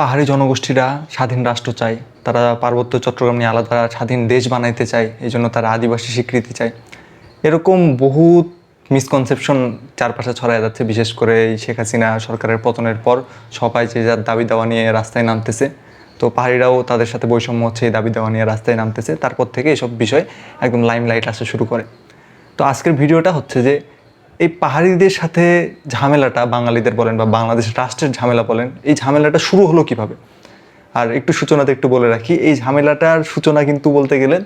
পাহাড়ি জনগোষ্ঠীরা স্বাধীন রাষ্ট্র চায়, তারা পার্বত্য চট্টগ্রাম নিয়ে আলাদা স্বাধীন দেশ বানাইতে চায় এই জন্য তারা আদিবাসী স্বীকৃতি চায়। এরকম বহু মিসকনসেপশন চারপাশে ছড়ায় যাচ্ছে, বিশেষ করে এই শেখ হাসিনা সরকারের পতনের পর সবাই যে যার দাবি দাওয়া নিয়ে রাস্তায় নামতেছে। তো পাহাড়িরাও তাদের সাথে বৈষম্য হচ্ছে, এই দাবি দেওয়া নিয়ে রাস্তায় নামতেছে। তারপর থেকে এসব বিষয় একদম লাইমলাইট আসা শুরু করে। তো আজকের ভিডিওটা হচ্ছে যে এই পাহাড়িদের সাথে ঝামেলাটা বাঙালিদের বলেন বা বাংলাদেশ রাষ্ট্রের ঝামেলা বলেন, এই ঝামেলাটা শুরু হলো কীভাবে? আর একটু সূচনাতে একটু বলে রাখি, এই ঝামেলাটার সূচনা কিন্তু বলতে গেলে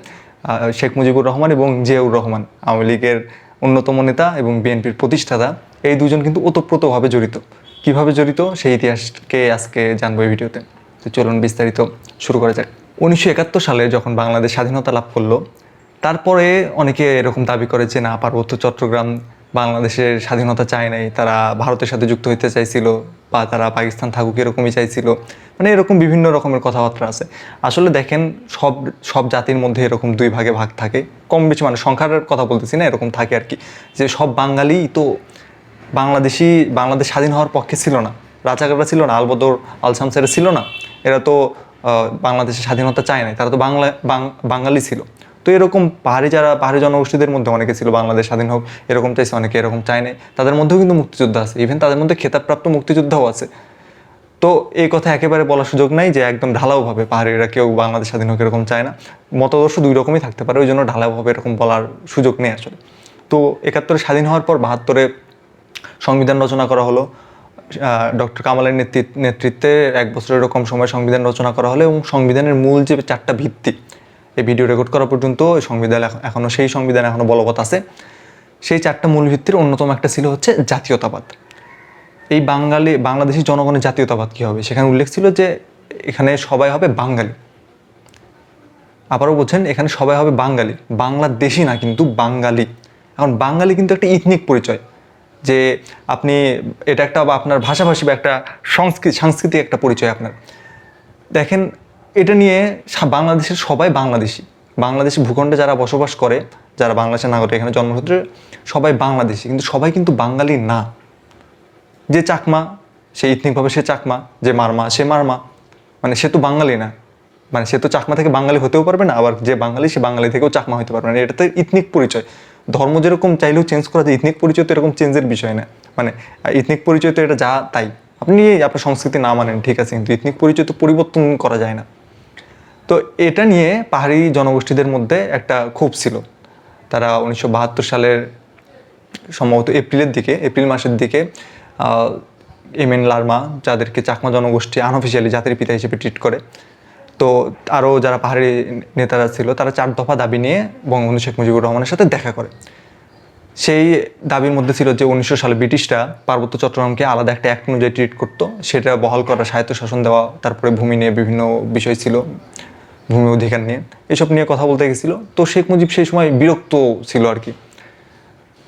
শেখ মুজিবুর রহমান এবং জিয়াউর রহমান, আওয়ামী লীগের অন্যতম নেতা এবং বিএনপির প্রতিষ্ঠাতা, এই দুজন কিন্তু ওতপ্রোতভাবে জড়িত। কীভাবে জড়িত? সেই ইতিহাসকে আজকে জানব এই ভিডিওতে। তো চলুন বিস্তারিত শুরু করা যাক। উনিশশো একাত্তর সালে যখন বাংলাদেশ স্বাধীনতা লাভ করল, তারপরে অনেকে এরকম দাবি করে যে, না, পার্বত্য চট্টগ্রাম বাংলাদেশের স্বাধীনতা চায় নাই, তারা ভারতের সাথে যুক্ত হইতে চাইছিল বা তারা পাকিস্তান থাকুক এরকমই চাইছিল। মানে এরকম বিভিন্ন রকমের কথাবার্তা আছে। আসলে দেখেন, সব সব জাতির মধ্যে এরকম দুই ভাগে ভাগ থাকে। কম বেশি মানে সংখ্যার কথা বলতেছি না, এরকম থাকে আর কি। যে সব বাঙালি তো বাংলাদেশি, বাংলাদেশ স্বাধীন হওয়ার পক্ষে ছিল না। রাজাকাররা ছিল না, আলবদর আলসামসেরা ছিল না। এরা তো বাংলাদেশের স্বাধীনতা চায় নাই, তারা তো বাংলা বাঙালি ছিল। তো এরকম পাহাড়ি যারা, পাহাড়ি জনগোষ্ঠীদের মধ্যে অনেকে ছিল, বাংলাদেশ স্বাধীন হোক, এরকম চাইছে অনেকে, এরকম চায় নাই, তাদের মধ্যেও কিন্তু মুক্তিযোদ্ধা আছে ইভেন তাদের মধ্যে খেতাবপ্রাপ্ত মুক্তিযোদ্ধাও আছে। তো এই কথা একেবারে বলার সুযোগ নাই যে একদম ঢালাওভাবে পাহাড়িরা কেউ বাংলাদেশ স্বাধীন হোক এরকম চায় না। মতাদর্শ দুই রকমই থাকতে পারে, ওই জন্য ঢালাওভাবে এরকম বলার সুযোগ নেই আসলে। তো একাত্তরে স্বাধীন হওয়ার পর বাহাত্তরে সংবিধান রচনা করা হলো ডক্টর কামালের নেতৃত্ব নেতৃত্বে এক বছরের এরকম সময় সংবিধান রচনা করা হলো এবং সংবিধানের মূল যে চারটা ভিত্তি এই ভিডিও রেকর্ড করা পর্যন্ত সংবিধান এখন- এখনও সেই সংবিধান এখনও বলবৎ আছে। সেই চারটা মূল ভিত্তির অন্যতম একটা ছিল হচ্ছে জাতীয়তাবাদ। এই বাঙালি বাংলাদেশি জনগণের জাতীয়তাবাদ কী হবে? সেখানে উল্লেখ ছিল যে এখানে সবাই হবে বাঙালি। আবারও বলছেন, এখানে সবাই হবে বাঙালি। বাংলাদেশি না, কিন্তু বাঙালি। এখন বাঙালি কিন্তু একটা ইথনিক পরিচয়। যে আপনি এটা একটা আপনার ভাষাভাষী বা একটা সংস্কৃতি সাংস্কৃতিক একটা পরিচয় আপনার। দেখেন এটা নিয়ে বাংলাদেশের সবাই বাংলাদেশি। বাংলাদেশি ভূখণ্ডে যারা বসবাস করে, যারা বাংলাদেশের নাগরিক, এখানে জন্মসূত্রে সবাই বাংলাদেশি, কিন্তু সবাই কিন্তু বাঙালি না। যে চাকমা, সে ইথনিকভাবে সে চাকমা, যে মারমা, সে মারমা মানে সে তো বাঙালি না। মানে সে তো চাকমা থেকে বাঙালি হতেও পারবে না, আবার যে বাঙালি, সে বাঙালি থেকেও চাকমা হতে পারবে না। এটা তো ইথনিক পরিচয়। ধর্ম যেরকম চাইলেও চেঞ্জ করা যায় ইথনিক পরিচয় তো এরকম চেঞ্জের বিষয় না। মানে ইথনিক পরিচয় তো এটা যা তাই। আপনি আপনার সংস্কৃতি না মানেন, ঠিক আছে, কিন্তু ইথনিক পরিচয় তো পরিবর্তন করা যায় না। তো এটা নিয়ে পাহাড়ি জনগোষ্ঠীদের মধ্যে একটা ক্ষোভ ছিল। তারা উনিশশো বাহাত্তর সালের সম্ভবত এপ্রিলের দিকে, এপ্রিল মাসের দিকে এম এন লার্মা, যাদেরকে চাকমা জনগোষ্ঠী আনঅফিসিয়ালি জাতির পিতা হিসেবে ট্রিট করে, তো আরও যারা পাহাড়ি নেতারা ছিল, তারা চার দফা দাবি নিয়ে বঙ্গবন্ধু শেখ মুজিবুর রহমানের সাথে দেখা করে। সেই দাবির মধ্যে ছিল যে উনিশশো সালে ব্রিটিশরা পার্বত্য চট্টগ্রামকে আলাদা একটা অ্যাক্ট অনুযায়ী ট্রিট করতো, সেটা বহাল করা সাহিত্য শাসন দেওয়া, তারপরে ভূমি নিয়ে বিভিন্ন বিষয় ছিল। ভূমি অধিকার নিয়ে। এসব নিয়ে কথা বলতে গেছিল। তো শেখ মুজিব সেই সময় বিরক্ত ছিল আর কি।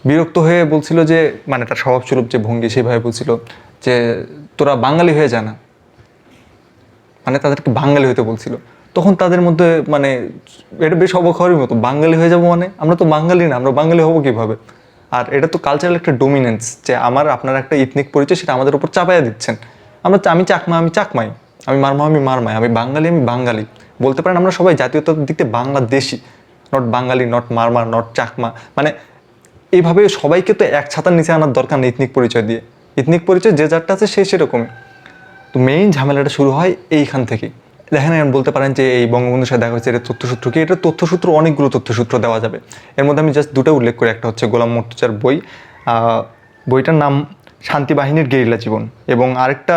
বিরক্ত হয়ে বলছিল যে মানে তার স্বভাবস্বরূপ যে ভঙ্গি সেভাবে বলছিল যে, তোরা বাঙালি হয়ে যা না। মানে তাদেরকে বাঙালি হতে বলছিল। তখন তাদের মধ্যে মানে এটা বেশ অবাক মতো। বাঙালি হয়ে যাব মানে? আমরা তো বাঙালি না, আমরা বাঙালি হব কীভাবে? আর এটা তো কালচারাল একটা ডোমিনেন্স যে আমার, আপনার একটা ইথনিক পরিচয় সেটা আমাদের উপর চাপাইয়া দিচ্ছেন। আমরা আমি চাকমা, আমি চাকমাই। আমি মারমা, আমি মারমাই। আমি বাঙালি আমি বাঙালি। বলতে পারেন আমরা সবাই জাতীয়তার দিক থেকে Bangladeshi not Bangali not Marma not Chakma. মানে এইভাবে সবাইকে তো এক ছাতার নিচে আনার দরকার নেই ইথনিক পরিচয় দিয়ে। ইথনিক পরিচয় যে যারটা আছে সে সেরকমই। তো মেইন ঝামেলাটা শুরু হয় এইখান থেকে। দেখেন এখন বলতে পারেন যে এই বঙ্গবন্ধুর সাথে দেখা হচ্ছে এটা তথ্যসূত্র কি? এটা তথ্যসূত্র অনেকগুলো তথ্যসূত্র দেওয়া যাবে। এর মধ্যে আমি জাস্ট দুটো উল্লেখ করি। একটা হচ্ছে গোলাম মর্তুজার বই। বইটার নাম শান্তি বাহিনীর গেরিলা জীবন। এবং আরেকটা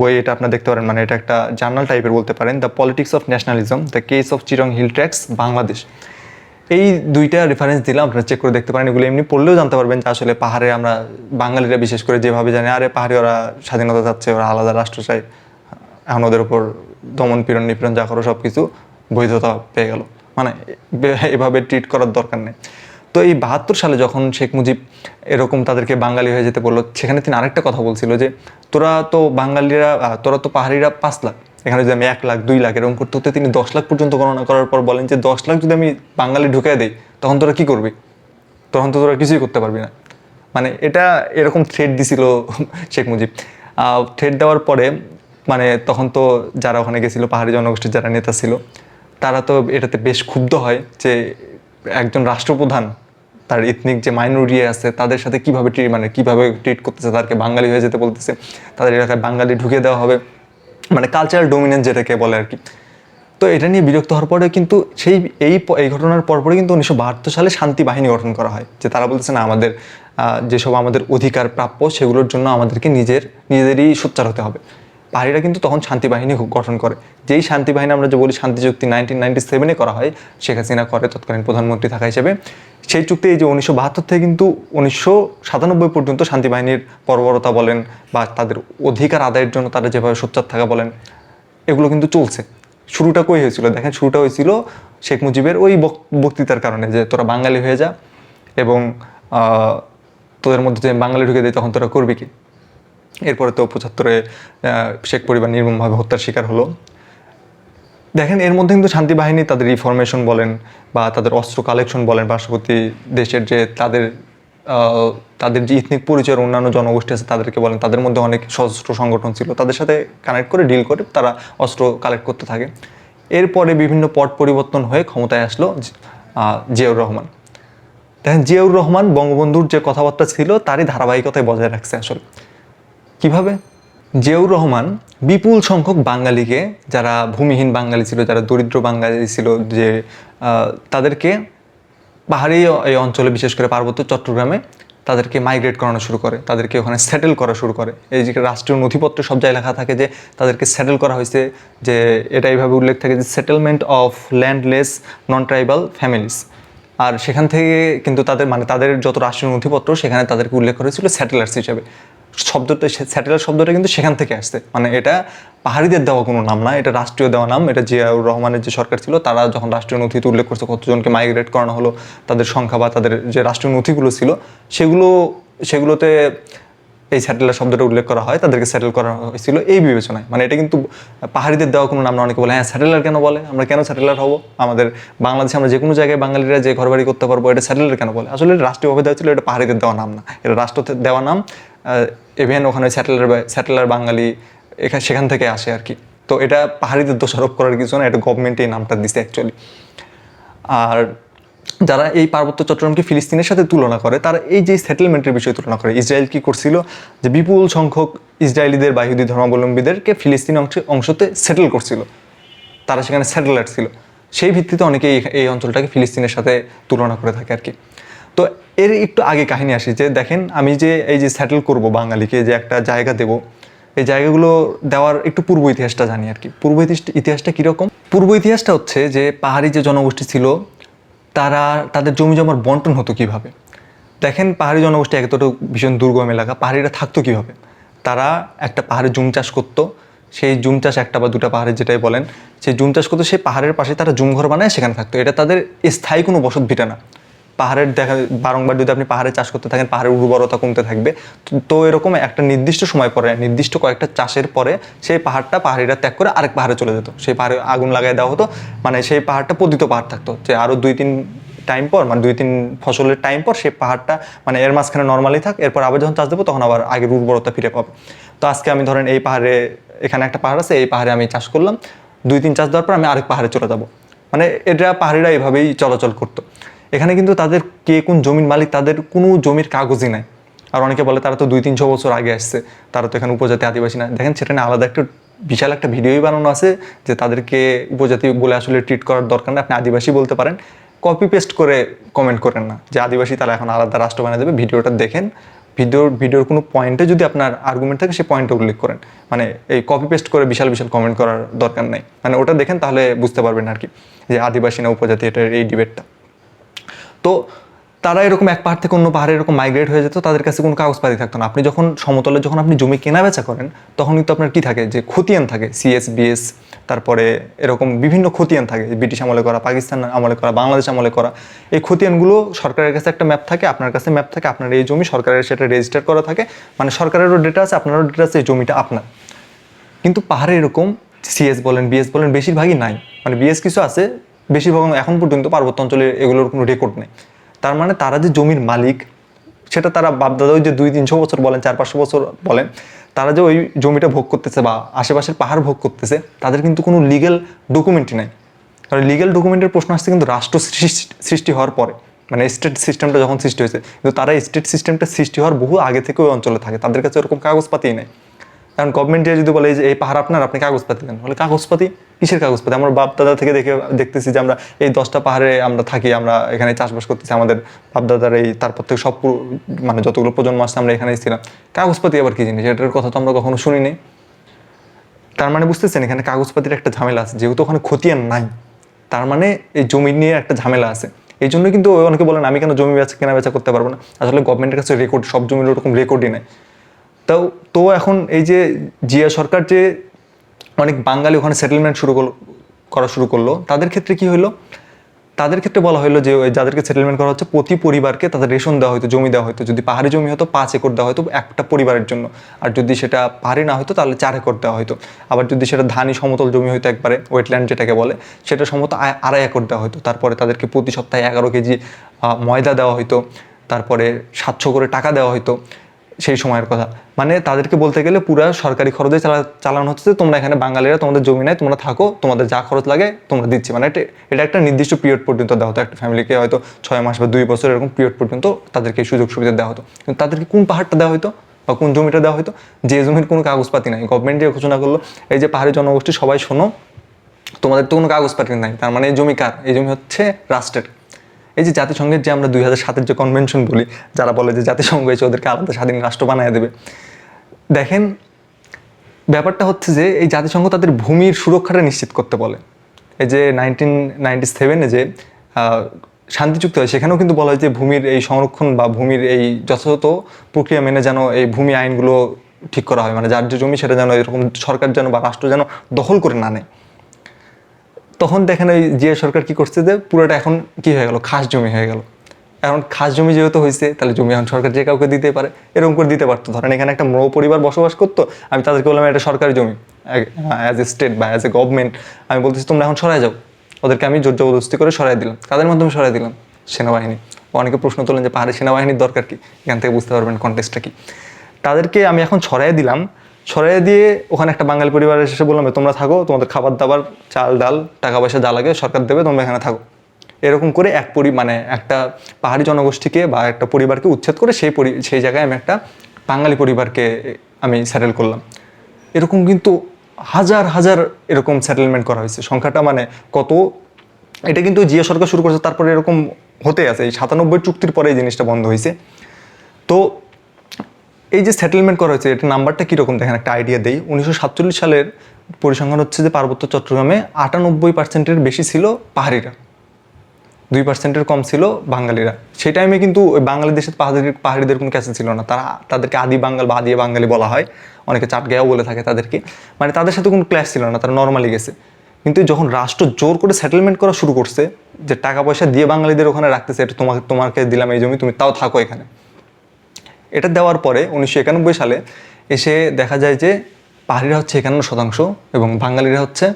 বই এটা আপনার দেখতে পারেন মানে এটা একটা জার্নাল টাইপের বলতে পারেন the politics of nationalism the case of চিরং hill tracts Bangladesh. এই দুইটা রেফারেন্স দিলাম, আপনারা চেক করে দেখতে পারেন, এগুলো এমনি পড়লেও জানতে পারবেন যে আসলে পাহাড়ে আমরা বাঙালিরা বিশেষ করে যেভাবে জানি, আরে পাহাড়ে ওরা স্বাধীনতা চাচ্ছে, ওরা আলাদা রাষ্ট্র চায়, এখন ওদের উপর দমন পীড়ন, নিপীড়ন, যা করো সব কিছু বৈধতা পেয়ে গেল। মানে এভাবে ট্রিট করার দরকার নেই। তো এই বাহাত্তর সালে যখন শেখ মুজিব এরকম তাদেরকে বাঙালি হয়ে যেতে বলল, সেখানে তিনি আরেকটা কথা বলছিল যে, তোরা তো বাঙালিরা তোরা তো পাহাড়িরা পাঁচ লাখ। এখানে যদি আমি এক লাখ, দুই লাখ এরকম করতে হতে, তিনি দশ লাখ পর্যন্ত গণনা করার পর বলেন যে, দশ লাখ যদি আমি বাঙালি ঢুকিয়ে দেই, তখন তোরা কি করবি? তখন তো তোরা কিছুই করতে পারবি না। মানে এটা এরকম থ্রেড দিছিল শেখ মুজিব। থ্রেড দেওয়ার পরে মানে তখন তো যারা ওখানে গেছিল, পাহাড়ি জনগোষ্ঠীর যারা নেতা ছিল, তারা তো এটাতে বেশ ক্ষুব্ধ হয় যে একজন রাষ্ট্রপ্রধান, তার ইথনিক যে মাইনরিটি আছে, তাদের সাথে কীভাবে ট্রিট মানে কীভাবে ট্রিট করতেছে, তাদেরকে বাঙালি হয়ে যেতে বলতেছে, তাদের এলাকায় বাঙালি ঢুকিয়ে দেওয়া হবে মানে কালচারাল ডোমিনেন্স যেটাকে বলে আর কি। তো এটা নিয়ে বিরক্ত হওয়ার পরে কিন্তু সেই, এই এই ঘটনার পরপরই কিন্তু উনিশশো বাহাত্তর সালে শান্তি বাহিনী গঠন করা হয়, যে তারা বলতেছে, না, আমাদের যেসব আমাদের অধিকার প্রাপ্য, সেগুলোর জন্য আমাদেরকে নিজের, নিজেদেরই সোচ্চার হতে হবে। পাহাড়িরা কিন্তু তখন শান্তি বাহিনী গঠন করে। যেই শান্তি বাহিনী আমরা যে বলি শান্তি চুক্তি নাইনটিন নাইনটি সেভেনে করা হয়, শেখ হাসিনা করে তৎকালীন প্রধানমন্ত্রী থাকা হিসেবে, সেই চুক্তি এই যে উনিশশো বাহাত্তর থেকে কিন্তু উনিশশো সাতানব্বই পর্যন্ত শান্তি বাহিনীর বর্বরতা বলেন বা তাদের অধিকার আদায়ের জন্য তারা যেভাবে সোচ্চার থাকা বলেন, এগুলো কিন্তু চলছে। শুরুটা কই হয়েছিল? দেখেন শুরুটা হয়েছিল শেখ মুজিবের ওই বক- বক্তৃতার কারণে যে তোরা বাঙালি হয়ে যা এবং তোদের মধ্যে যে বাঙালি ঢুকে দেয় তখন তোরা করবি কি? এরপরে তো পঁচাত্তরে শেখ পরিবার নির্মমভাবে হত্যার শিকার হলো। দেখেন, এর মধ্যে কিন্তু শান্তি বাহিনী তাদের রিফরমেশন বলেন বা তাদের অস্ত্র কালেকশন বলেন, পার্শ্ববর্তী দেশের যে তাদের তাদের যে ইথনিক পরিচয়ের অন্যান্য জনগোষ্ঠী আছে তাদেরকে বলেন, তাদের মধ্যে অনেক সশস্ত্র সংগঠন ছিল, তাদের সাথে কানেক্ট করে ডিল করে তারা অস্ত্র কালেক্ট করতে থাকে। এরপরে বিভিন্ন পট পরিবর্তন হয়ে ক্ষমতায় আসলো জিয়াউর রহমান। দেখেন, জিয়াউর রহমান বঙ্গবন্ধুর যে কথাবার্তা ছিল তারই ধারাবাহিকতায় বজায় রাখছে আসলে। কীভাবে? জিয়াউর রহমান বিপুল সংখ্যক বাঙালিকে, যারা ভূমিহীন বাঙালি ছিল, যারা দরিদ্র বাঙালি ছিল, যে তাদেরকে পাহাড়ি এই অঞ্চলে, বিশেষ করে পার্বত্য চট্টগ্রামে তাদেরকে মাইগ্রেট করানো শুরু করে, তাদেরকে ওখানে সেটেল করা শুরু করে। এই যে রাষ্ট্রীয় নথিপত্রে সব জায়গায় লেখা থাকে যে, তাদেরকে সেটেল করা হয়েছে, যে, এটা এইভাবে উল্লেখ থাকে যে settlement of landless non tribal families আর সেখান থেকে কিন্তু তাদের মানে তাদের যত রাষ্ট্রীয় নথিপত্র, সেখানে তাদেরকে উল্লেখ করা হয়েছিল স্যাটেলার্স হিসেবে। শব্দটা স্যাটেলার শব্দটা কিন্তু সেখান থেকে আসছে। মানে এটা পাহাড়িদের দেওয়া কোনো নাম না, এটা রাষ্ট্রীয় দেওয়া নাম। এটা জিয়াউর রহমানের যে সরকার ছিল, তারা যখন রাষ্ট্রীয় নথিতে উল্লেখ করছে কতজনকে মাইগ্রেট করানো হলো, তাদের সংখ্যা বা তাদের যে রাষ্ট্রীয় নথিগুলো ছিল, সেগুলো, সেগুলোতে এই স্যাটেলার শব্দটা উল্লেখ করা হয়, তাদেরকে স্যাটেল করা হয়েছিল এই বিবেচনায়। মানে এটা কিন্তু পাহাড়িদের দেওয়া কোনো নাম না, অনেকে বলে হ্যাঁ স্যাটেলার কেন বলে? আমরা কেন স্যাটেলার হব? আমাদের বাংলাদেশে আমরা যে কোনো জায়গায় বাঙালিরা যে ঘরবাড়ি করতে পারব, এটা স্যাটেলার কেন বলে? আসলে রাষ্ট্রীয়ভাবে দেওয়া ছিল, এটা পাহাড়িদের দেওয়া নাম না। এটা রাষ্ট্রতে দেওয়া নাম ইভেন ওখানে স্যাটেলার স্যাটেলার বাঙালি এখানে সেখান থেকে আসে আর কি। তো এটা পাহাড়িদের দোষারোপ করার কিছু না, এটা গভর্নমেন্ট এই নামটা দিছে অ্যাকচুয়ালি আর যারা এই পার্বত্য চট্টগ্রামকে ফিলিস্তিনের সাথে তুলনা করে, তারা এই যে সেটেলমেন্টের বিষয়ে তুলনা করে, ইসরায়েল কি করছিল? যে বিপুল সংখ্যক ইসরায়েলিদের বা ইহুদি ধর্মাবলম্বীদেরকে ফিলিস্তিন অংশ অংশতে সেটেল করছিল। তারা সেখানে স্যাটেলাইট ছিল। সেই ভিত্তিতে অনেকে এই এই অঞ্চলটাকে ফিলিস্তিনের সাথে তুলনা করে থাকে আর কি। তো এর একটু আগে কাহিনী আসি যে, দেখেন আমি যে এই যে স্যাটেল করব বাঙালিকে যে একটা জায়গা দেব, এই জায়গাগুলো দেওয়ার একটু পূর্ব ইতিহাসটা জানি আর কি। পূর্ব ইতিহাসটা কীরকম? পূর্ব ইতিহাসটা হচ্ছে যে, পাহাড়ি যে জনগোষ্ঠী ছিল, তারা তাদের জমি জমার বন্টন হতো কীভাবে? দেখেন পাহাড়ি জনগোষ্ঠী এক ভীষণ দুর্গম এলাকা, পাহাড়িরা থাকতো কীভাবে? তারা একটা পাহাড়ে জুম চাষ করতো, সেই জুম চাষ একটা বা দুটা পাহাড়ে যেটাই বলেন, সেই জুম চাষ করতো, সেই পাহাড়ের পাশে তারা জুম ঘর বানায়, সেখানে থাকতো। এটা তাদের স্থায়ী কোনো বসত ভিটা না। পাহাড়ের দেখা, বারংবার যদি আপনি পাহাড়ে চাষ করতে থাকেন, পাহাড়ের উর্বরতা কমতে থাকবে। তো- এরকম একটা নির্দিষ্ট সময় পরে, নির্দিষ্ট কয়েকটা চাষের পরে সেই পাহাড়টা পাহাড়িরা ত্যাগ করে আরেক পাহাড়ে চলে যেত। সেই পাহাড়ে আগুন লাগাই দেওয়া হতো মানে সেই পাহাড়টা পতিত পাহাড় থাকতো। যে আরও দুই তিন টাইম পর মানে দুই তিন ফসলের টাইম পর সেই পাহাড়টা মানে এর মাঝখানে নর্মালি থাক, এরপর আবার যখন চাষ দেবো, তখন আবার আগের উর্বরতা ফিরে পাবে। তো আজকে আমি ধরেন এই পাহাড়ে, এখানে একটা পাহাড় আছে, এই পাহাড়ে আমি চাষ করলাম। দুই তিন চাষ দেওয়ার পর আমি আরেক পাহাড়ে চলে যাব। মানে এটা পাহাড়িরা এভাবেই চলাচল করতো। এখানে কিন্তু তাদের কে কোন জমির মালিক, তাদের কোনো জমির কাগজই নাই। আর অনেকে বলে তারা তো দুই, তিনশো বছর আগে আসছে, তারা তো এখানে উপজাতি আদিবাসী না। দেখেন সেটা আলাদা একটা বিশাল একটা ভিডিওই বানানো আছে যে তাদেরকে উপজাতি বলে আসলে ট্রিট করার দরকার নেই। আপনি আদিবাসী বলতে পারেন কপি পেস্ট করে কমেন্ট করেন না যে আদিবাসী তারা এখন আলাদা রাষ্ট্র বানিয়ে দেবে। ভিডিওটা দেখেন ভিডিওর ভিডিওর কোনো পয়েন্টে যদি আপনার আর্গুমেন্ট থাকে, সেই পয়েন্টে উল্লেখ করেন। মানে এই কপি পেস্ট করে বিশাল বিশাল কমেন্ট করার দরকার নেই। মানে ওটা দেখেন, তাহলে বুঝতে পারবেন আর কি যে আদিবাসী না উপজাতি, এটার এই ডিবেটটা তো তারা এরকম এক পাহাড় থেকে অন্য পাহাড়ে এরকম মাইগ্রেট হয়ে যেত, তাদের কাছে কোনো কাগজপাতি থাকতো না। আপনি যখন সমতলে যখন আপনি জমি কেনা বেচা করেন তখন কিন্তু আপনার কী থাকে? যে খতিয়ান থাকে সিএস বিএস তারপরে এরকম বিভিন্ন খতিয়ান থাকে। ব্রিটিশ আমলে করা পাকিস্তান আমলে করা বাংলাদেশ আমলে করা। এই খতিয়ানগুলো সরকারের কাছে একটা ম্যাপ থাকে, আপনার কাছে ম্যাপ থাকে, আপনার এই জমি সরকারের সেটা রেজিস্টার করা থাকে। মানে সরকারেরও ডেটা আছে, আপনারও ডেটা আছে, এই জমিটা আপনার। কিন্তু পাহাড়ে এরকম সিএস বলেন বিএস বলেন বেশিরভাগই নাই। মানে বিএস কিছু আছে বেশিরভাগ এখন পর্যন্ত পার্বত্য অঞ্চলে এগুলোর কোনো রেকর্ড নেই। তার মানে তারা যে জমির মালিক, সেটা তারা বাপদাদা ওই যে দুই তিনশো বছর বলেন, চার পাঁচশো বছর বলেন, তারা যে ওই জমিটা ভোগ করতেছে বা আশেপাশের পাহাড় ভোগ করতেছে, তাদের কিন্তু কোনো লিগ্যাল ডকুমেন্টই নাই। কারণ লিগ্যাল ডকুমেন্টের প্রশ্ন আসছে কিন্তু রাষ্ট্র সৃষ্টি- সৃষ্টি হওয়ার পরে। মানে স্টেট সিস্টেমটা যখন সৃষ্টি হয়েছে, কিন্তু তারা স্টেট সিস্টেমটা সৃষ্টি হওয়ার বহু আগে থেকে ওই অঞ্চলে থাকে। তাদের কাছে ওরকম কাগজপাতিই নেই। কারণ গভর্নমেন্ট যদি বলে যে, এই পাহাড় আপনার, আপনি কাগজপাতি দেন। বলে, কাগজপাতি? কিসের কাগজপাতি? আমার বাপ দাদা থেকে দেখে, দেখতেছি যে আমরা এই দশটা পাহাড়ে আমরা থাকি, আমরা এখানে চাষবাস করতেছি, আমাদের বাপ দাদার এই, তারপর থেকে সব মানে যতগুলো প্রজন্ম আসছে আমরা এখানেই ছিলাম। কাগজপাতি আবার কি জিনিস? এটার কথা তো আমরা কখনো শুনিনি। তার মানে বুঝতেছেন, এখানে কাগজপাতির একটা ঝামেলা আছে, যেহেতু ওখানে খতিয়ান নাই। তার মানে এই জমি নিয়ে একটা ঝামেলা আছে। এই জন্য কিন্তু অনেকে বলেন, আমি কেন জমি বেচা, কেনা বেচা করতে পারব না? আসলে গভর্নমেন্টের কাছে রেকর্ড সব জমির ওরকম রেকর্ডই নেই। তো তো এখন এই যে জিয়া সরকার যে অনেক বাঙালি ওখানে সেটেলমেন্ট শুরু করা শুরু করল, তাদের ক্ষেত্রে কি হলো তাদের ক্ষেত্রে বলা হলো যে যাদেরকে সেটেলমেন্ট করা হচ্ছে, প্রতি পরিবারকে তাদের রেশন দেওয়া হতো জমি দেওয়া হতো যদি পাহাড়ি জমি হতো, পাঁচ একর দেওয়া হতো একটা পরিবারের জন্য। আর যদি সেটা পাহাড়ি না হতো তাহলে চার একর দেওয়া হতো আবার যদি সেটা ধানি সমতল জমি হতো একবারে ওয়েটল্যান্ড যেটাকে বলে, সেটা সমত আ- আড়াই একর দেওয়া হতো তারপরে তাদেরকে প্রতি সপ্তাহে এগারো কেজি ময়দা দেওয়া হতো তারপরে সাতশো করে টাকা দেওয়া হতো সেই সময়ের কথা। মানে তাদেরকে বলতে গেলে পুরো সরকারি খরচে চালা, চালানো হচ্ছে তোমরা এখানে বাঙালিরা, তোমাদের জমি নেয় তোমরা থাকো, তোমাদের যা খরচ লাগে তোমরা দিচ্ছি। মানে এটা একটা নির্দিষ্ট পিরিয়ড পর্যন্ত দেওয়া হতো। একটা ফ্যামিলিকে হয়তো ছয় মাস বা দুই বছর এরকম পিরিয়ড পর্যন্ত তাদেরকে সুযোগ সুবিধা দেওয়া হতো। কিন্তু তাদেরকে কোন পাহাড়টা দেওয়া হতো বা কোন জমিটা দেওয়া হতো যে জমির কোনো কাগজপাতি নাই। গভর্নমেন্ট যে ঘোষণা করল, এই যে পাহাড়ি জনগোষ্ঠী, সবাই শোনো, তোমাদের তো কোনো কাগজপাতি নাই। তার মানে এই জমি কার? এই জমি হচ্ছে রাষ্ট্রের। এই যে জাতিসংঘের যে আমরা দুই হাজার সাতের যে কনভেনশন বলি, যারা বলে যে জাতিসংঘ এসে ওদেরকে আলাদা স্বাধীন রাষ্ট্র বানিয়ে দেবে। দেখেন, ব্যাপারটা হচ্ছে যে এই জাতিসংঘ তাদের ভূমির সুরক্ষাটা নিশ্চিত করতে বলে। এই যে নাইনটিন নাইনটি সেভেনে যে শান্তি চুক্তি হয়, সেখানেও কিন্তু বলা হয় যে ভূমির এই সংরক্ষণ বা ভূমির এই যথাযথ প্রক্রিয়া মেনে যেন এই ভূমি আইনগুলো ঠিক করা হয়। মানে যার যে জমি, সেটা যেন এরকম সরকার যেন বা রাষ্ট্র যেন দখল করে না নেয়। তখন দেখেন ওই জিয়া সরকার কি করছে যে পুরোটা এখন কি হয়ে গেল? খাস জমি হয়ে গেল। এখন খাস জমি যেহেতু হয়েছে, তাহলে জমি এখন সরকার যে কাউকে দিতে পারে, এরকম করে দিতে পারতো। ধরেন এখানে একটা মৌ পরিবার বসবাস করতো, আমি তাদেরকে বললাম, এটা সরকারি জমি। অ্যাজ এ স্টেট বা অ্যাজ এ গভর্নমেন্ট আমি বলতেছি, তোমরা এখন সরাই যাও। ওদেরকে আমি জোর জবরদস্তি করে সরাই দিলাম। কাদের মাধ্যমে সরাই দিলাম। সেনাবাহিনী। অনেকে প্রশ্ন তোলেন যে পাহাড়ি সেনাবাহিনীর দরকার কি? এখান থেকে বুঝতে পারবেন কন্টেক্সটটা কি। তাদেরকে আমি এখন ছড়াই দিলাম। ছড়াই দিয়ে ওখানে একটা বাঙালি পরিবারের এসে বললাম "এ, তোমরা থাকো তোমাদের খাবার দাবার চাল ডাল টাকা পয়সা যা লাগে সরকার দেবে তোমরা এখানে থাকো। এরকম করে এক পরি মানে একটা পাহাড়ি জনগোষ্ঠীকে বা একটা পরিবারকে উচ্ছেদ করে সেই পরি সেই জায়গায় আমি একটা বাঙালি পরিবারকে আমি স্যাটেল করলাম। এরকম কিন্তু হাজার হাজার এরকম সেটেলমেন্ট করা হয়েছে। সংখ্যাটা মানে কত এটা কিন্তু জিয়া সরকার শুরু করেছে তারপরে এরকম হতে আছে। এই সাতানব্বই চুক্তির পরে এই জিনিসটা বন্ধ হয়েছে। তো এই যে সেটেলমেন্ট করা হয়েছে এটা নাম্বারটা কীরকম? দেখেন, একটা আইডিয়া দেই। উনিশশো সাতচল্লিশ সালের পরিসংখ্যান হচ্ছে যে পার্বত্য চট্টগ্রামে আটানব্বই পার্সেন্টের বেশি ছিল পাহাড়িরা। দুই পার্সেন্টের কম ছিল বাঙালিরা। সেই টাইমে কিন্তু ওই বাংলাদেশের পাহাড়ি পাহাড়িদের কোনো ক্যাসে ছিল না। তারা তাদেরকে আদি বাঙাল বা আদি বাঙালি বলা হয়। অনেকে চাটগাঁও বলে থাকে তাদেরকে। মানে তাদের সাথে কোনো ক্লাস ছিল না, তারা নর্মালি গেছে। কিন্তু যখন রাষ্ট্র জোর করে সেটেলমেন্ট করা শুরু করছে, যে টাকা পয়সা দিয়ে বাঙালিদের ওখানে রাখতেছে, এটা তোমাকে তোমাকে দিলাম এই জমি, তুমি তাও থাকো এখানে। এটা দেওয়ার পরে উনিশশো একানব্বই সালে এসে দেখা যায় যে পাহাড়িরা হচ্ছে একান্ন শতাংশ এবং বাঙালিরা হচ্ছে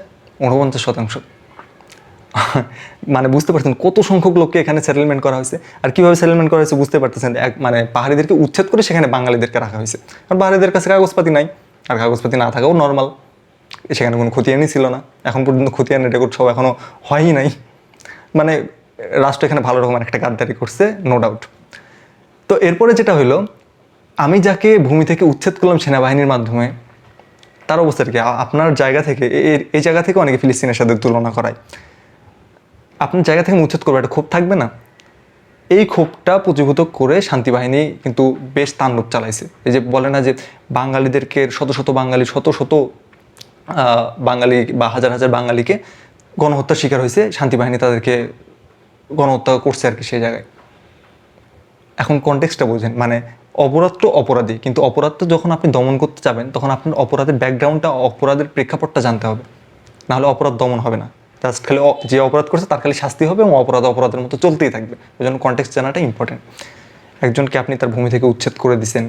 ঊনপঞ্চাশ শতাংশ। মানে বুঝতে পারছেন কত সংখ্যক লোককে এখানে সেটেলমেন্ট করা হয়েছে আর কীভাবে সেটেলমেন্ট করা হয়েছে বুঝতে পারতেছেন এক মানে পাহাড়িদেরকে উচ্ছেদ করে সেখানে বাঙালিদেরকে রাখা হয়েছে। কারণ পাহাড়িদের কাছে কাগজপাতি নাই আর কাগজপাতি না থাকাও নর্মাল সেখানে কোনো খতিয়ানই ছিল না। এখন পর্যন্ত খতিয়ানের রেকর্ড সব এখনও হয়ই নাই। মানে রাষ্ট্র এখানে ভালো রকম একটা গাদ্দারি করছে নো ডাউট তো এরপরে যেটা হলো আমি যাকে ভূমি থেকে উচ্ছেদ করলাম সেনাবাহিনীর মাধ্যমে, তার অবস্থাটা কি? আপনার জায়গা থেকে এই জায়গা থেকে অনেকে ফিলিস্তিনের সাথে তুলনা করায়। আপনার জায়গা থেকে উচ্ছেদ করবে একটা ক্ষোভ থাকবে না? এই ক্ষোভটা পুঁজিভূত করে শান্তি বাহিনী কিন্তু বেশ তাণ্ডব চালাইছে। এই যে বলে না যে বাঙালিদেরকে, শত শত বাঙালি, শত শত বাঙালি বা হাজার হাজার বাঙালিকে গণহত্যার শিকার হয়েছে শান্তি বাহিনী তাদেরকে গণহত্যা করছে আর কি সেই জায়গায়। এখন কনটেক্সটটা বোঝেন মানে অপরাধ তো অপরাধী, কিন্তু অপরাধটা যখন আপনি দমন করতে যাবেন, তখন আপনার অপরাধের ব্যাকগ্রাউন্ডটা অপরাধের প্রেক্ষাপটটা জানতে হবে। নাহলে অপরাধ দমন হবে না। জাস্ট খালি যে অপরাধ করছে, তার খালি শাস্তি হবে এবং অপরাধ অপরাধের মতো চলতেই থাকবে। ওই জন্য কনটেক্সট জানাটা ইম্পর্টেন্ট একজনকে আপনি তার ভূমি থেকে উচ্ছেদ করে দিছেন,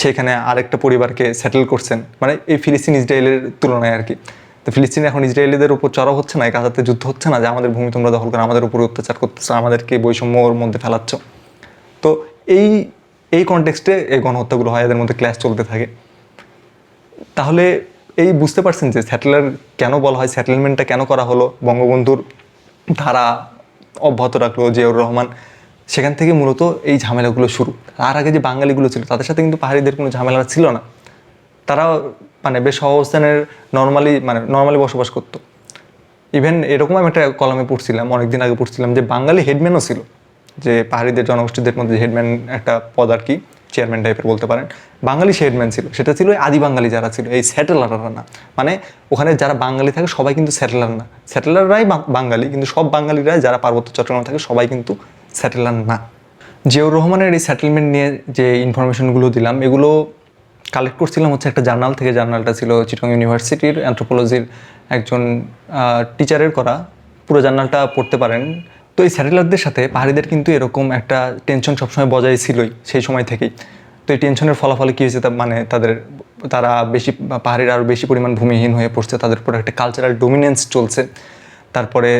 সেখানে আরেকটা পরিবারকে সেটেল করছেন মানে এই ফিলিস্তিন ইসরায়েলের তুলনায় আর কি। তো ফিলিস্তিন এখন ইসরায়েলিদের উপর চড়াও হচ্ছে না গাজাতে যুদ্ধ হচ্ছে না, যে আমাদের ভূমি তোমরা দখল করে, আমাদের উপরে অত্যাচার করতেছো, আমাদেরকে বৈষম্যর মধ্যে ফেলাচ্ছ। তো এই এই কনটেক্সটে এই গণহত্যাগুলো হয়, এদের মধ্যে ক্লাস চলতে থাকে। তাহলে এই বুঝতে পারছেন যে স্যাটেলার কেন বলা হয় সেটেলমেন্টটা কেন করা হলো? বঙ্গবন্ধুর ধারা অব্যাহত রাখল জিয়াউর রহমান। সেখান থেকে মূলত এই ঝামেলাগুলো শুরু। তার আগে যে বাঙালিগুলো ছিল, তাদের সাথে কিন্তু পাহাড়িদের কোনো ঝামেলা ছিল না। তারা মানে বেশ অবস্থানের নর্মালি মানে নর্মালি বসবাস করতো। ইভেন এরকম আমি একটা কলমে পড়ছিলাম, অনেকদিন আগে পড়ছিলাম যে বাঙালি হেডম্যানও ছিল। যে পাহাড়িদের, জনগোষ্ঠীদের মধ্যে হেডম্যান একটা পদ আর কি চেয়ারম্যান টাইপের বলতে পারেন, বাঙালি সে হেডম্যান ছিল। সেটা ছিল আদি বাঙালি যারা ছিল, এই স্যাটেলাররা না। মানে ওখানে যারা বাঙালি থাকে সবাই কিন্তু স্যাটেলার না। স্যাটেলাররাই বাঙালি, কিন্তু সব বাঙালিরা যারা পার্বত্য চট্টগ্রামে থাকে সবাই কিন্তু স্যাটেলার না। জিয়াউর রহমানের এই সেটেলমেন্ট নিয়ে যে ইনফরমেশনগুলো দিলাম, এগুলো কালেক্ট করছিলাম হচ্ছে একটা জার্নাল থেকে। জার্নালটা ছিল চিটং ইউনিভার্সিটির অ্যান্থ্রোপোলজির একজন টিচারের করা। পুরো জার্নালটা পড়তে পারেন। তো এই স্যাটেলারদের সাথে পাহাড়িদের কিন্তু এরকম একটা টেনশন সবসময় বজায় ছিলই সেই সময় থেকেই। তো এই টেনশনের ফলাফলে কী হয়েছে মানে তাদের, তারা বেশি পাহাড়ের আরও বেশি পরিমাণ ভূমিহীন হয়ে পড়ছে, তাদের উপর একটা কালচারাল ডোমিনেন্স চলছে। তারপরে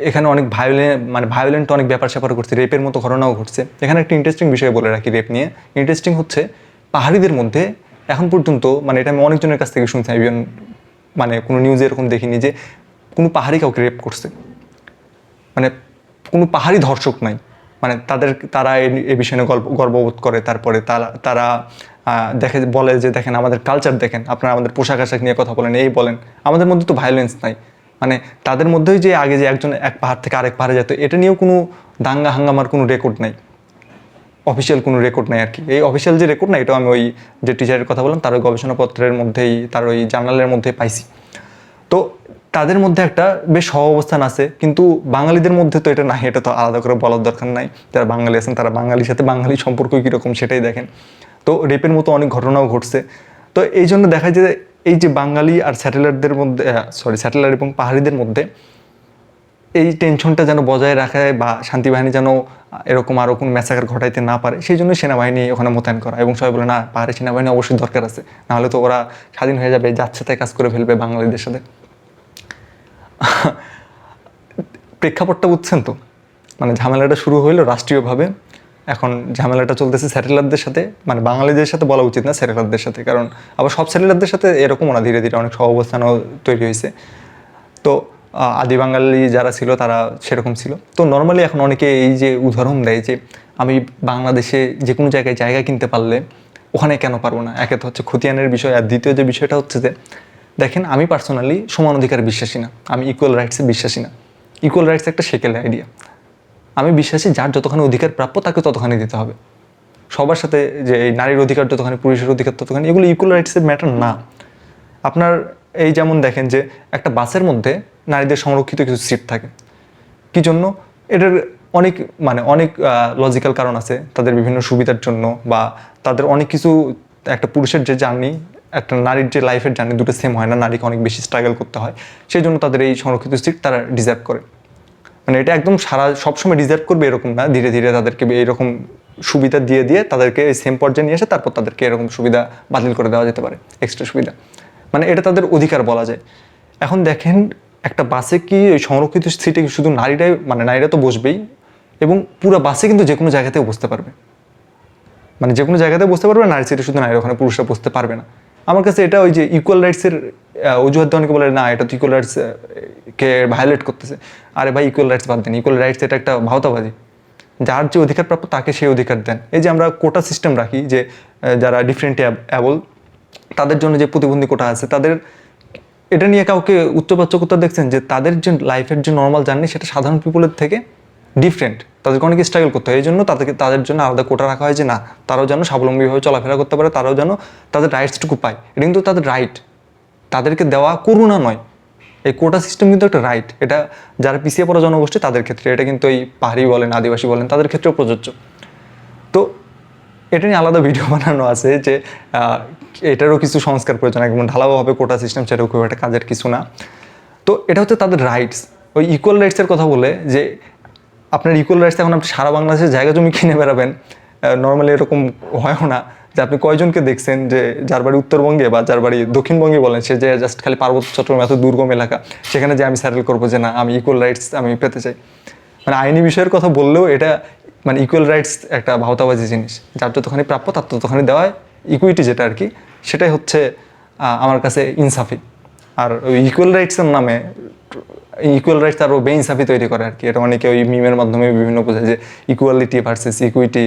এখানে অনেক ভায়োলেন্ট মানে ভায়োলেন্ট অনেক ব্যাপার স্যাপার ঘটছে রেপের মতো ঘটনাও ঘটছে। এখানে একটা ইন্টারেস্টিং বিষয় বলে রাখি রেপ নিয়ে। ইন্টারেস্টিং হচ্ছে পাহাড়িদের মধ্যে এখন পর্যন্ত মানে এটা আমি অনেকজনের কাছ থেকে শুনছি ইভেন মানে কোনো নিউজে এরকম দেখিনি যে কোনো পাহাড়ি কাউকে রেপ করছে। মানে কোনো পাহাড়ি ধর্ষক নাই। মানে তাদের, তারা এ- বিষয়ে গল্প, গর্ববোধ করে, তারপরে তারা তারা দেখে, বলে যে দেখেন আমাদের কালচার দেখেন, আপনারা আমাদের পোশাক আশাক নিয়ে কথা বলেন, এই বলেন। আমাদের মধ্যে তো ভায়োলেন্স নাই। মানে তাদের মধ্যেই যে আগে যে একজন এক পাহাড় থেকে আরেক পাহাড়ে যেত, এটা নিয়েও কোনো দাঙ্গা হাঙ্গামার কোনো রেকর্ড নাই। অফিসিয়াল কোনো রেকর্ড নাই আর কি। এই অফিসিয়াল যে রেকর্ড না এটা আমি ওই যে টিচারের কথা বললাম, তার ওই গবেষণাপত্রের মধ্যেই, তার ওই জার্নালের মধ্যে পাইছি। তো তাদের মধ্যে একটা বেশ সহ অবস্থান আছে, কিন্তু বাঙালিদের মধ্যে তো এটা নাই, এটা তো আলাদা করে বলার দরকার নাই। যারা বাঙালি আছেন, তারা বাঙালির সাথে বাঙালি সম্পর্ক কীরকম সেটাই দেখেন। তো রেপের মতো অনেক ঘটনাও ঘটছে। তো এই জন্য দেখা যায় এই যে বাঙালি আর স্যাটেলাইটদের মধ্যে সরি স্যাটেলাইট এবং পাহাড়িদের মধ্যে এই টেনশনটা যেন বজায় রাখায় বা শান্তি বাহিনী যেন এরকম আরও কোনো ম্যাসাকার ঘটাইতে না পারে, সেই জন্য সেনাবাহিনী ওখানে মোতায়েন করা। এবং সবাই বলে, না, পাহাড়ি সেনাবাহিনী অবশ্যই দরকার আছে। নাহলে তো ওরা স্বাধীন হয়ে যাবে, যাচ্ছে তাই কাজ করে ফেলবে বাঙালিদের সাথে। প্রেক্ষাপটটা বুঝছেন তো? মানে ঝামেলাটা শুরু হইল রাষ্ট্রীয়ভাবে। এখন ঝামেলাটা চলতেছে স্যাটেলারদের সাথে মানে বাঙালিদের সাথে বলা উচিত না স্যাটেলারদের সাথে, কারণ আবার সব স্যাটেলারদের সাথে এরকম না ধীরে ধীরে, অনেক সহ অবস্থানও তৈরি হয়েছে। তো আদি বাঙালি যারা ছিল তারা সেরকম ছিল। তো নর্মালি এখন অনেকে এই যে উদাহরণ দেয় যে, আমি বাংলাদেশে যে কোনো জায়গায় জায়গা কিনতে পারলে ওখানে কেন পারব না? একে তো হচ্ছে খতিয়ানের বিষয়। আর দ্বিতীয় যে বিষয়টা হচ্ছে যে দেখেন, আমি পার্সোনালি সমান অধিকার বিশ্বাসী না, আমি ইকুয়াল রাইটসে বিশ্বাসী না। ইকুয়াল রাইটস একটা সেকেল আইডিয়া আমি বিশ্বাসী, যার যতখানি অধিকার প্রাপ্য তাকে ততখানি দিতে হবে। সবার সাথে যে এই নারীর অধিকার যতখানি, পুরুষের অধিকার ততখানি, এগুলো ইকুয়াল রাইটসের ম্যাটার না। আপনার এই যেমন দেখেন যে, একটা বাসের মধ্যে নারীদের সংরক্ষিত কিছু সিট থাকে। কি জন্য? এটার অনেক মানে অনেক লজিক্যাল কারণ আছে। তাদের বিভিন্ন সুবিধার জন্য বা তাদের অনেক কিছু, একটা পুরুষের যে জার্নি একটা নারীর যে লাইফের জার্নি দুটো সেম হয় না, নারীকে অনেক বেশি স্ট্রাগল করতে হয়। সেই জন্য তাদের এই সংরক্ষিত সিট তারা ডিজার্ভ করে। মানে এটা একদম সারা, সবসময় ডিজার্ভ করবে এরকম না। ধীরে ধীরে তাদেরকে এরকম সুবিধা দিয়ে দিয়ে তাদেরকে সেম পর্যায়ে নিয়ে এসে তারপর তাদেরকে এরকম সুবিধা বাতিল করে দেওয়া যেতে পারে এক্সট্রা সুবিধা। মানে এটা তাদের অধিকার বলা যায়। এখন দেখেন, একটা বাসে কি ওই সংরক্ষিত সিটে শুধু নারীরাই মানে নারীরা তো বসবেই, এবং পুরো বাসে কিন্তু যে কোনো জায়গাতেও বসতে পারবে। মানে যে কোনো জায়গাতে বসতে পারবে, নারী সিটে শুধু নারী ওখানে পুরুষরা বসতে পারবে না। আমার কাছে এটা ওই যে ইকুয়াল রাইটসের অজুহাত অনেকে বলে, না, এটা তো ইকুয়াল রাইটস কে ভায়োলেট করতেছে। আরে ভাই ইকুয়াল রাইটস বাদ দেন। ইকুয়াল রাইটস এটা একটা ভাওতাবাজি যার যে অধিকার প্রাপ্য তাকে সেই অধিকার দেন। এই যে আমরা কোটা সিস্টেম রাখি, যে যারা ডিফারেন্ট অ্যাবল তাদের জন্য যে প্রতিবন্ধী কোটা আছে, তাদের, এটা নিয়ে কাউকে উচ্চবাচ্যকতা দেখছেন যে, তাদের যে লাইফের যে নর্মাল জার্নি সেটা সাধারণ পিপলের থেকে ডিফারেন্ট তাদেরকে অনেকে স্ট্রাগল করতে হয়। এই জন্য তাদেরকে তাদের জন্য আলাদা কোটা রাখা হয় যে না, তারাও যেন স্বাবলম্বীভাবে চলাফেরা করতে পারে, তারাও যেন তাদের রাইটসটুকু পায়। এটা কিন্তু তাদের রাইট তাদেরকে দেওয়া করুণা নয়। এই কোটা সিস্টেম কিন্তু একটা রাইট এটা যারা পিছিয়ে পড়া জনগোষ্ঠী, তাদের ক্ষেত্রে এটা কিন্তু এই পাহাড়ি বলেন, আদিবাসী বলেন, তাদের ক্ষেত্রেও প্রযোজ্য। তো এটা নিয়ে আলাদা ভিডিও বানানো আছে যে এটারও কিছু সংস্কার প্রয়োজন। একদম ঢালাওভাবে কোটা সিস্টেম সেটাও খুব একটা কাজের কিছু না। তো এটা হচ্ছে তাদের রাইটস ওই ইকুয়াল রাইটসের কথা বলে যে আপনার ইকুয়াল রাইটস এখন আপনি সারা বাংলাদেশে জায়গা জমি কিনে বেড়াবেন নর্মালি এরকম হয়ও না যে আপনি কয়জনকে দেখছেন যে যার বাড়ি উত্তরবঙ্গে বা যার বাড়ি দক্ষিণবঙ্গে বলেন, সে যে জাস্ট খালি পার্বত্য চট্টগ্রাম এত দুর্গম এলাকা, সেখানে যে আমি স্যাটেল করব যে না, আমি ইকুয়াল রাইটস আমি পেতে চাই। মানে আইনি বিষয়ের কথা বললেও এটা মানে ইকুয়াল রাইটস একটা ভাওতাবাজি জিনিস, যার যতখানি প্রাপ্য তার ততখানি দেওয়ায় ইকুইটি যেটা আর কি, সেটাই হচ্ছে আমার কাছে ইনসাফি। আর ওই ইকুয়াল রাইটসের নামে ইকুয়াল রাইটস আরও বেইনসাফি তৈরি করে আর কি। এটা অনেকে ওই মিমের মাধ্যমে বিভিন্ন বোঝায় যে ইকুয়ালিটি ভার্সেস ইকুইটি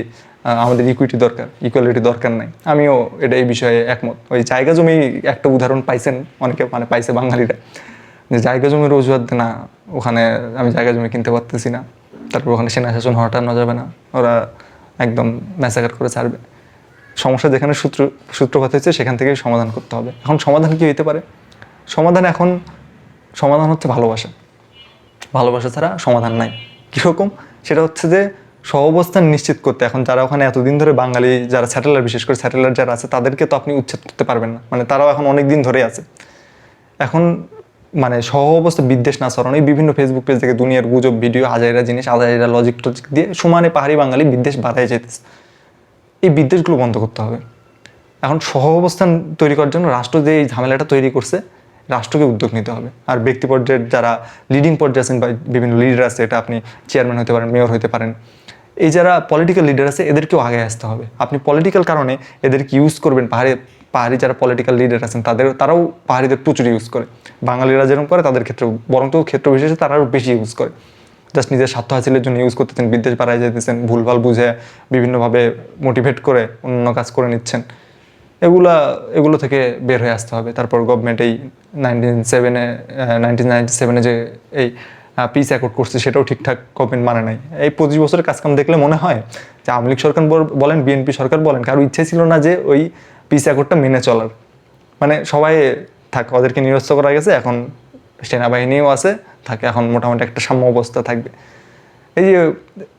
আমাদের ইকুইটি দরকার ইকুয়ালিটি দরকার নাই। আমিও এটা এই বিষয়ে একমত। ওই জায়গা জমি একটা উদাহরণ পাইছেন, অনেকে মানে পাইছে বাঙালিরা, যে জায়গা জমির অজুহাত না, ওখানে আমি জায়গা জমি কিনতে পারতেছি না। তারপর ওখানে সেনা শাসন হটানো যাবে না। ওরা একদম ম্যাসাকার করে ছাড়বে। সমস্যা যেখানে সূত্র, সূত্রপাত হয়েছে, সেখান থেকেই সমাধান করতে হবে। এখন সমাধান কি হইতে পারে? সমাধান এখন, সমাধান হচ্ছে ভালোবাসা। ভালোবাসা ছাড়া সমাধান নাই। কীরকম সেটা হচ্ছে যে সহাবস্থান নিশ্চিত করতে, এখন যারা ওখানে এতদিন ধরে বাঙালি, যারা স্যাটেলার, বিশেষ করে স্যাটেলার যারা আছে, তাদেরকে তো আপনি উচ্ছেদ করতে পারবেন না। মানে তারাও এখন অনেক দিন ধরে আছে। এখন মানে সহ অবস্থা বিদ্বেষ না ছড়ানো, এই বিভিন্ন ফেসবুক পেজ থেকে দুনিয়ার গুজব ভিডিও হাজারিরা জিনিস, হাজারিরা লজিক টজিক দিয়ে সমানে পাহাড়ি বাঙালি বিদ্বেষ বাড়ায় যেতেছে। এই বিদ্বেষগুলো বন্ধ করতে হবে। এখন সহ অবস্থান তৈরি করার জন্য রাষ্ট্র যে এই ঝামেলাটা তৈরি করছে রাষ্ট্রকে উদ্যোগ নিতে হবে। আর ব্যক্তি পর্যায়ের যারা লিডিং পর্যায়ে আছেন বা বিভিন্ন লিডার আছে, এটা আপনি চেয়ারম্যান হতে পারেন মেয়র হতে পারেন, এই যারা পলিটিক্যাল লিডার আছে, এদেরকেও আগে আসতে হবে। আপনি পলিটিক্যাল কারণে এদেরকে ইউজ করবেন, পাহাড়ে, পাহাড়ি যারা পলিটিক্যাল লিডার আছেন, তাদের, তারাও পাহাড়িদের প্রচুর ইউজ করে। বাঙালিরা যেরকম করে, তাদের ক্ষেত্রে বরং তো ক্ষেত্র বিশেষে তারা আরও বেশি ইউজ করে। জাস্ট নিজের স্বার্থ হাসিলের জন্য ইউজ করতেছেন, বিদ্বেষ বাড়ায় যেতেছেন, ভুলভাল বুঝে বিভিন্নভাবে মোটিভেট করে অন্য কাজ করে নিচ্ছেন। এগুলা, এগুলো থেকে বের হয়ে আসতে হবে। তারপর গভর্নমেন্ট এই নাইনটিন সেভেনে নাইনটিন নাইনটি সেভেনে যে এই পিস অ্যাকর্ড করছে, সেটাও ঠিকঠাক গভর্নমেন্ট মানে নাই। এই পঁচিশ বছরের কাজকাম দেখলে মনে হয় যে আওয়ামী লীগ সরকার বল- বলেন বিএনপি সরকার বলেন, কারও ইচ্ছে ছিল না যে ওই পিস অ্যাকর্ডটা মেনে চলার। মানে সবাই থাক, ওদেরকে নিরস্ত করা গেছে, এখন সেনাবাহিনীও আছে, থাকে, এখন মোটামুটি একটা সাম্য অবস্থা থাকবে। এই যে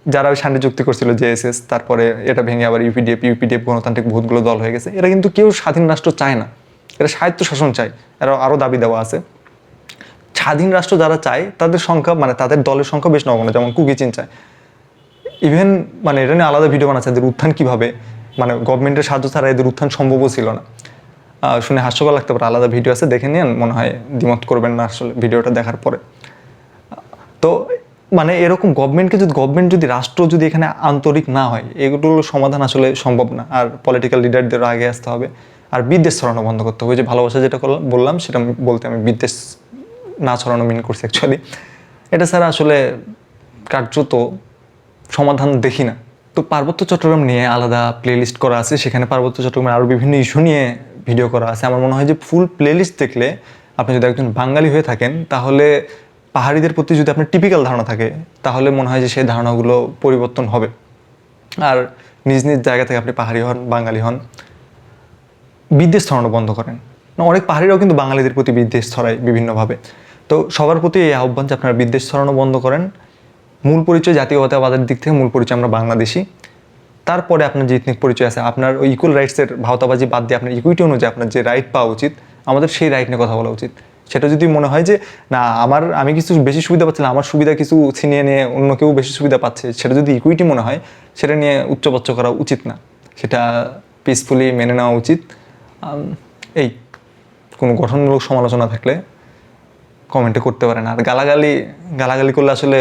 যারা ওই শান্তি চুক্তি করছিল জেএসএস তারপরে এটা ভেঙে আবার ইউপিডিএফ ইউপিডিএফ গণতান্ত্রিক বহুতগুলো দল হয়ে গেছে, এরা কিন্তু কেউ স্বাধীন রাষ্ট্র চায় না। এরা সাহিত্য শাসন চায় এরা আরও দাবি দেওয়া আছে। স্বাধীন রাষ্ট্র যারা চায়, তাদের সংখ্যা মানে তাদের দলের সংখ্যা বেশ নগণ্য, যেমন কুকিচিন চায়। ইভেন মানে এটা নিয়ে আলাদা ভিডিও বানাচ্ছে, এদের উত্থান কীভাবে? মানে গভর্নমেন্টের সাহায্য ছাড়া এদের উত্থান সম্ভবও ছিল না। শুনে হাস্যকর লাগতে পারে, আলাদা ভিডিও আছে, দেখে নিন মনে হয় দ্বিমত করবেন না আসলে ভিডিওটা দেখার পরে। তো মানে এরকম গভর্নমেন্টকে যদি গভর্নমেন্ট যদি, রাষ্ট্র যদি এখানে আন্তরিক না হয়, এগুলোর সমাধান আসলে সম্ভব না, আর পলিটিক্যাল লিডারদের আগে আসতে হবে। আর বিদ্বেষ ছড়ানো বন্ধ করতে হবে। ওই যে ভালোবাসা যেটা বললাম, সেটা বলতে আমি বিদ্বেষ না ছড়ানো মিন করছি অ্যাকচুয়ালি এটা ছাড়া আসলে কার্যত সমাধান দেখি না। তো পার্বত্য চট্টগ্রাম নিয়ে আলাদা প্লেলিস্ট করা আছে, সেখানে পার্বত্য চট্টগ্রামের আরও বিভিন্ন ইস্যু নিয়ে ভিডিও করা আছে। আমার মনে হয় যে ফুল প্লেলিস্ট দেখলে আপনি যদি একজন বাঙালি হয়ে থাকেন, তাহলে পাহাড়িদের প্রতি যদি আপনার টিপিক্যাল ধারণা থাকে, তাহলে মনে হয় যে সেই ধারণাগুলো পরিবর্তন হবে। আর নিজ নিজ জায়গা থেকে আপনি পাহাড়ি হন, বাঙালি হন বিদ্বেষ ছড়ানো বন্ধ করেন। না, অনেক পাহাড়িরাও কিন্তু বাঙালিদের প্রতি বিদ্বেষ ছড়ায় বিভিন্নভাবে। তো সবার প্রতি এই আহ্বান যে আপনারা বিদ্বেষ ছড়ানো বন্ধ করেন মূল পরিচয় জাতীয়তাবাদের দিক থেকে মূল পরিচয় আমরা বাংলাদেশি। তারপরে আপনার যে ইথনিক পরিচয় আছে আপনার ওই ইকুয়াল রাইটসের ভাওতাবাজি বাদ দিয়ে আপনার ইকুইটি অনুযায়ী আপনার যে রাইট পাওয়া উচিত আমাদের সেই রাইট নিয়ে কথা বলা উচিত। সেটা যদি মনে হয় যে না আমার আমি কিছু বেশি সুবিধা পাচ্ছি না আমার সুবিধা কিছু ছিনিয়ে নিয়ে অন্য কেউ বেশি সুবিধা পাচ্ছে সেটা যদি ইকুইটি মনে হয় সেটা নিয়ে উচ্চবাচ্য করা উচিত না। সেটা পিসফুলি মেনে নেওয়া উচিত। এই, কোনো গঠনমূলক সমালোচনা থাকলে কমেন্টে করতে পারেন। আর গালাগালি গালাগালি করলে আসলে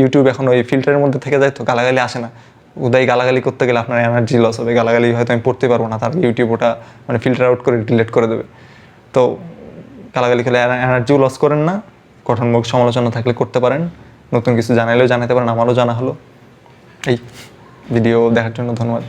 ইউটিউব এখন ওই ফিল্টারের মধ্যে থেকে যায় তো গালাগালি আসে না। উদয় গালাগালি করতে গেলে আপনার এনার্জি লস হবে। গালাগালি হয়তো আমি পড়তে পারব না, তার ইউটিউব ওটা মানে ফিল্টার আউট করে ডিলেট করে দেবে। তো গালাগালি খেলে এনার্জিও লস করেন না, গঠনমূলক সমালোচনা থাকলে করতে পারেন। নতুন কিছু জানাইলেও জানাতে পারেন, আমারও জানা হলো। এই ভিডিও দেখার জন্য ধন্যবাদ।